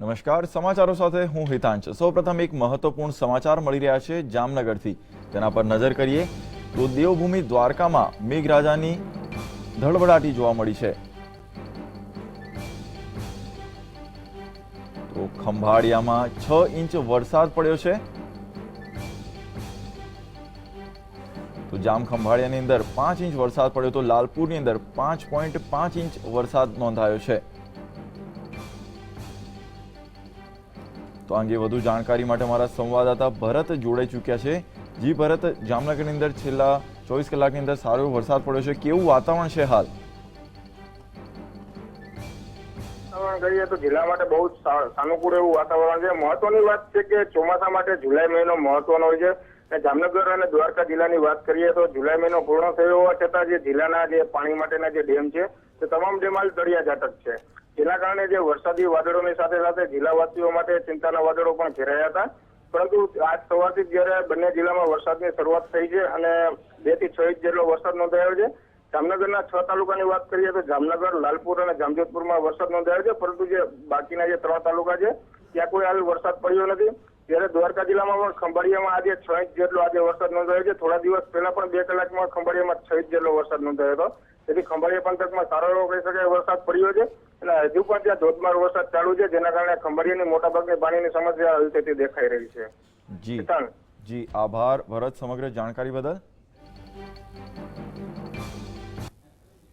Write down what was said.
નમસ્કાર, સમાચારો સાથે હું હિતાંશ. સૌપ્રથમ એક મહત્વપૂર્ણ સમાચાર મળી રહ્યા છે જામનગરથી. તેના પર નજર કરીએ તો દેવભૂમિ દ્વારકામાં મેઘરાજાની ધડબડાટી જોવા મળી છે. તો ખંભાળિયામાં છ ઇંચ વરસાદ પડ્યો છે. તો જામ ખંભાળિયાની અંદર પાંચ ઇંચ વરસાદ પડ્યો તો લાલપુરની અંદર પાંચ પોઈન્ટ પાંચ ઇંચ વરસાદ નોંધાયો છે. તો આ અંગે વધુ જાણકારી માટે મારા સંવાદદાતા ભરત જોડાઈ ચૂક્યા છે. જી ભરત, જામનગરની અંદર છેલ્લા ચોવીસ કલાકની અંદર સારો વરસાદ પડ્યો છે. કેવું વાતાવરણ છે હાલ? કહીએ તો જિલ્લા માટે બહુ સાનુકૂળ એવું વાતાવરણ છે. મહત્વની વાત છે કે ચોમાસા માટે જુલાઈ મહિનો મહત્વનો હોય છે. જામનગર અને દ્વારકા જિલ્લાની વાત કરીએ તો જુલાઈ મહિનો પૂર્ણ થયો હોવા છતાં જે જિલ્લાના જે પાણી માટેના જે ડેમ છે, તે તમામ ડેમ હાલ તળિયા જાટક છે. જેના કારણે જે વરસાદી વાદળોની સાથે સાથે જિલ્લાવાસીઓ માટે ચિંતાના વાદળો પણ ઘેરાયા હતા. પરંતુ આજ સવારથી જ્યારે બંને જિલ્લામાં વરસાદની શરૂઆત થઈ છે અને બેથી છ ઇંચ જેટલો વરસાદ નોંધાયો છે, જામનગરના છ તાલુકાની વાત કરીએ તો જામનગર, લાલપુર અને જામજોધપુરમાં વરસાદ નોંધાયો છે, પરંતુ જે બાકીના જે ત્રણ તાલુકા છે, ત્યાં કોઈ હાલ વરસાદ પડ્યો નથી. જયારે દ્વારકા જિલ્લામાં પણ ખંભાળિયામાં આજે છ ઇંચ જેટલો આજે વરસાદ નોંધાયો છે. થોડા દિવસ પહેલા પણ બે કલાકમાં ખંભાળિયામાં છ ઇંચ જેટલો વરસાદ નોંધાયો હતો. તેથી ખંભાળિયા પંથકમાં સારો એવો કહી શકાય વરસાદ પડ્યો છે. અને હજુ પણ ત્યાં ધોધમાર વરસાદ ચાલુ છે જેના કારણે ખંભાળિયાની મોટાભાગની પાણીની સમસ્યા હલ થતી દેખાઈ રહી છે. જી. જી આભાર. ભરત સમગ્ર જાણકારી બદલ.